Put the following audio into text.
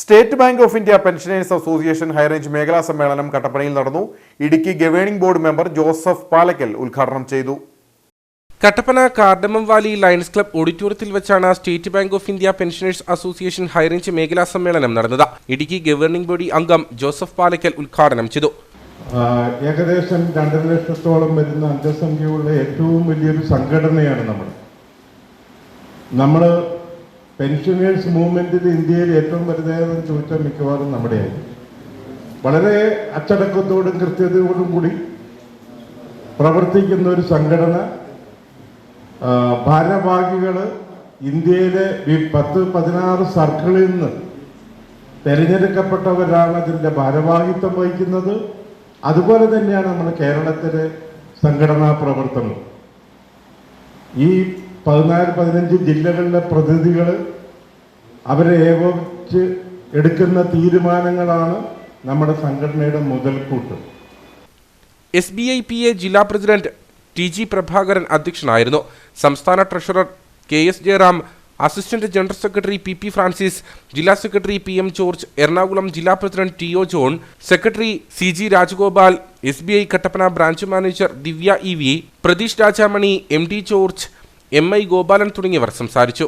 State Bank of India pensioners association high range മേഖലാ സമ്മേളനം കട്ടപ്പനയിൽ നടന്നു. Idukki governing board member Joseph Palakkal ഉദ്ഘാടനം ചെയ്തു. Kattappana cardamom valley lions club ഓഡിറ്റോറിയത്തിൽ വെച്ചാണ് State Bank of India pensioners association high range മേഖലാ സമ്മേളനം നടന്നത്. ഇടുക്കി ഗവേണിംഗ് ബോഡി അംഗം ജോസഫ് പാലക്കൽ ഉദ്ഘാടനം ചെയ്തു. ഏകദേശം രണ്ടര ലക്ഷത്തോളം വരുന്ന അംഗസംഖ്യയുള്ള ഏറ്റവും വലിയൊരു സംഘടനയാണ് നമ്മൾ. നമ്മൾ പെൻഷനേഴ്സ് മൂവ്മെന്റിൽ ഇന്ത്യയിൽ ഏറ്റവും വലുതായതെന്ന് ചോദിച്ചാൽ മിക്കവാറും നമ്മുടെയായിരിക്കും. വളരെ അച്ചടക്കത്തോടും കൃത്യതയോടും കൂടി പ്രവർത്തിക്കുന്ന ഒരു സംഘടന ഭാരവാഹികൾ ഇന്ത്യയിലെ പത്ത് പതിനാറ് സർക്കിളിൽ നിന്ന് തിരഞ്ഞെടുക്കപ്പെട്ടവരാണ് അതിന്റെ ഭാരവാഹിത്വം വഹിക്കുന്നത്. അതുപോലെ തന്നെയാണ് നമ്മുടെ കേരളത്തിലെ സംഘടനാ പ്രവർത്തനം. ഈ പതിനാല് പതിനഞ്ച് ജില്ലകളിലെ പ്രതിനിധികൾ അവരെ ഏകോപിച്ച് എടുക്കുന്ന തീരുമാനങ്ങളാണ് നമ്മുടെ സംഘടനയുടെ മുതൽക്കൂട്ട്. S B I P A ജില്ലാ പ്രസിഡന്റ് ടി ജി പ്രഭാകരൻ അധ്യക്ഷനായിരുന്നു. സംസ്ഥാന treasurer K S Jayaram assistant general secretary P P Francis ജില്ലാ secretary P M George Ernakulam ജില്ലാ president T O John secretary C G Rajagopal S B I Kattappana branch manager Divya E V Pratheesh Rajamani M D George M I Gopalan തുടങ്ങിയവർ സംസാരിച്ചു